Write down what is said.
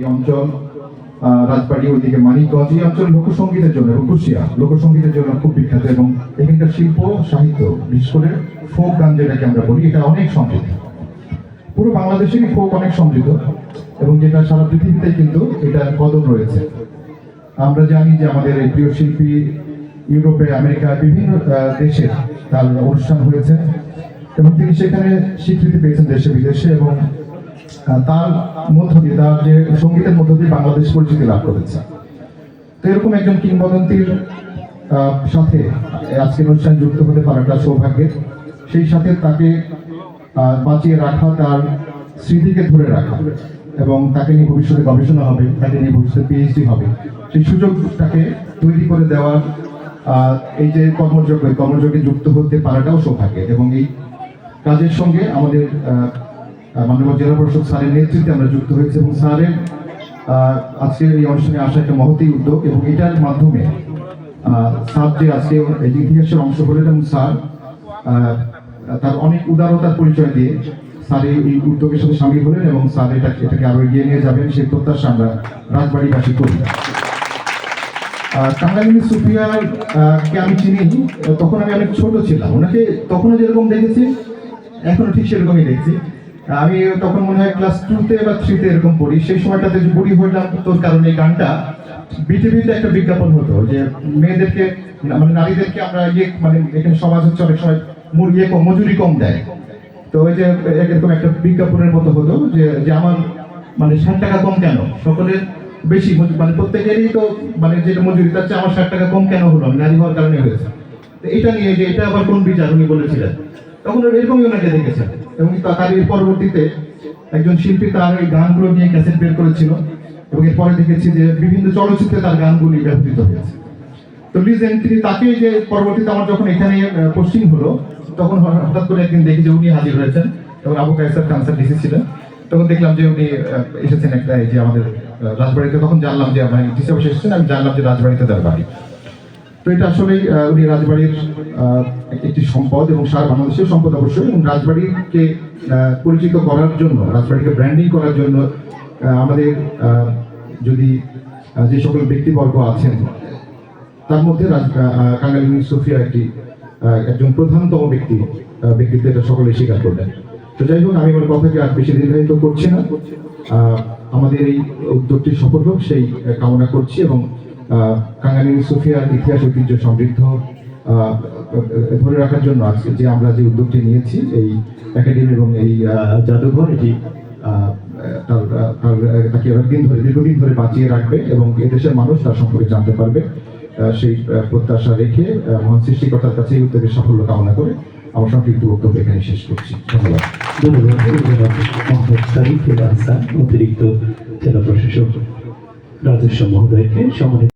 এই অঞ্চল রাজবাড়ি ওইদিকে মানিকগঞ্জ, এই অঞ্চল লোকসঙ্গীতের জন্য এবং কুশিয়া। লোকসঙ্গীতের জন্য খুব বিখ্যাত এবং এখানকার শিল্প, সাহিত্য, বিশেষ করে ফোক গান যেটাকে আমরা বলি, এটা অনেক সমৃদ্ধ। পুরো বাংলাদেশেরই ফোক অনেক সমৃদ্ধ এবং যেটা সারা পৃথিবীতে কিন্তু এটার কদম রয়েছে। আমরা জানি যে আমাদের এই প্রিয় শিল্পী ইউরোপে, আমেরিকা, বিভিন্ন দেশে তার অনুষ্ঠান হয়েছে এবং তিনি সেখানে স্বীকৃতি পেয়েছেন দেশে বিদেশে এবং তার মধ্য দিয়ে, তার যে সঙ্গীতের মধ্য দিয়ে বাংলাদেশ পরিচিতি লাভ করেছে। তো এরকম একজন কিংবদন্তির সাথে আজকের অনুষ্ঠান যুক্ত হতে পারাটা সৌভাগ্যের। সেই সাথে তাকে বাঁচিয়ে রাখা, তার স্মৃতিকে ধরে রাখা এবং তাকে নিয়ে ভবিষ্যতে গবেষণা হবে, তাকে নিয়ে ভবিষ্যতে পিএইচডি হবে। সেই সুযোগটাকে তৈরি করে দেওয়ার এই যে কর্মযোগ্য কর্মযোগে যুক্ত হতে পারাটাও সৌভাগ্যের। এবং এই কাজের সঙ্গে আমাদের মাননীয় জেলা পরিষদ স্যারের নেতৃত্বে আমরা যুক্ত হয়েছি এবং স্যারের আজকের এই অনুষ্ঠানে আসা একটা মহতী উদ্যোগ এবং এটার মাধ্যমে স্যার যে আজকে ইতিহাসের অংশ হলেন এবং স্যার তার অনেক উদারতার পরিচয় দিয়ে স্যার এই উদ্যোগের সাথে সামিল হলেন এবং স্যার এটা এটাকে আরও এগিয়ে নিয়ে যাবেন সেই প্রত্যাশা আমরা রাজবাড়িবাসী করি। টাঙ্গাইলি সুফিয়ার আহ, কে আমি চিনি তখন আমি অনেক ছোট ছিলাম ওনাকে তখনও যেরকম দেখেছি এখনও ঠিক সেরকমই দেখছি। আমি তখন মনে হয় ক্লাস টুতে বা থ্রিতে এরকম পড়ি। সেই সময়টাতে যে বুড়ি হইলাম, তোর কারণে এই গানটা বিটিভিতে একটা বিজ্ঞাপন হতো যে মেয়েদেরকে মানে নারীদেরকে আমরা ইয়ে মানে এখানে সমাজ হচ্ছে অনেক সময় মুর ইয়ে কম, মজুরি কম দেয়। তো ওই যে এরকম একটা বিজ্ঞাপনের মতো হতো যে যে আমার মানে ষাট টাকা কম কেন? সকলের বেশি মানে প্রত্যেকেরই তো মানে যেটা মজুরি, তার চেয়ে আমার ষাট টাকা কম কেন হলো? নারী হওয়ার কারণে হয়েছে। তো এটা নিয়ে যে, এটা আবার কোন বিচার উনি বলেছিলেন? তখন এরকমই ওনাকে দেখেছেন এবং তার এর পরবর্তীতে একজন শিল্পী তার এই গানগুলো নিয়ে ক্যাসেট বের করেছিল এবং এরপরে দেখেছি যে বিভিন্ন চলচ্চিত্রে তার গানগুলি ব্যবহৃত হয়েছে। তো তাকে যে পরবর্তীতে আমার যখন এখানে পোস্টিং হলো, তখন হঠাৎ করে একদিন দেখি যে উনি হাজির হয়েছেন এবং আবু ডিসি ছিলেন। তখন দেখলাম যে উনি এসেছেন একটা যে আমাদের রাজবাড়িতে। তখন জানলাম যে অফিসে এসেছেন, আমি জানলাম যে রাজবাড়িতে তার বাড়ি। তো এটা আসলে উনি রাজবাড়ির একটি সম্পদ এবং সারা বাংলাদেশের সম্পদ অবশ্যই এবং রাজবাড়িকে পরিচিত করার জন্য, রাজবাড়িকে ব্র্যান্ডিং করার জন্য আমাদের যদি যে সকল ব্যক্তিবর্গ আছেন, তার মধ্যে কাঙ্গালি সুফিয়া একটি একজন প্রধানতম ব্যক্তি ব্যক্তিত্ব এটা সকলে স্বীকার করলেন তো যাই হোক, আমি আমার কথাকে আর বেশি দীর্ঘায়িত করছি না। আমাদের এই উদ্যোগটি সফল হোক, সেই কামনা করছি এবং কাঙ্গালি সুফিয়ার ইতিহাস, ঐতিহ্য সমৃদ্ধ ধরে রাখার জন্য আজকে যে আমরা যে উদ্যোগটি নিয়েছি, এই একাডেমি এবং এই জাদুঘর, এটি তার তাকে অনেকদিন ধরে, দীর্ঘদিন ধরে বাঁচিয়ে রাখবে এবং এদেশের মানুষ তার সম্পর্কে জানতে পারবে সেই প্রত্যাশা রেখে মহান সৃষ্টিকর্তার কাছে উদ্যোগের সাফল্য কামনা করে আমার সংক্ষিপ্ত বক্তব্য এখানে শেষ করছি। ধন্যবাদ। অতিরিক্ত জেলা প্রশাসক, রাজস্ব মহোদয়কে সম্মানিত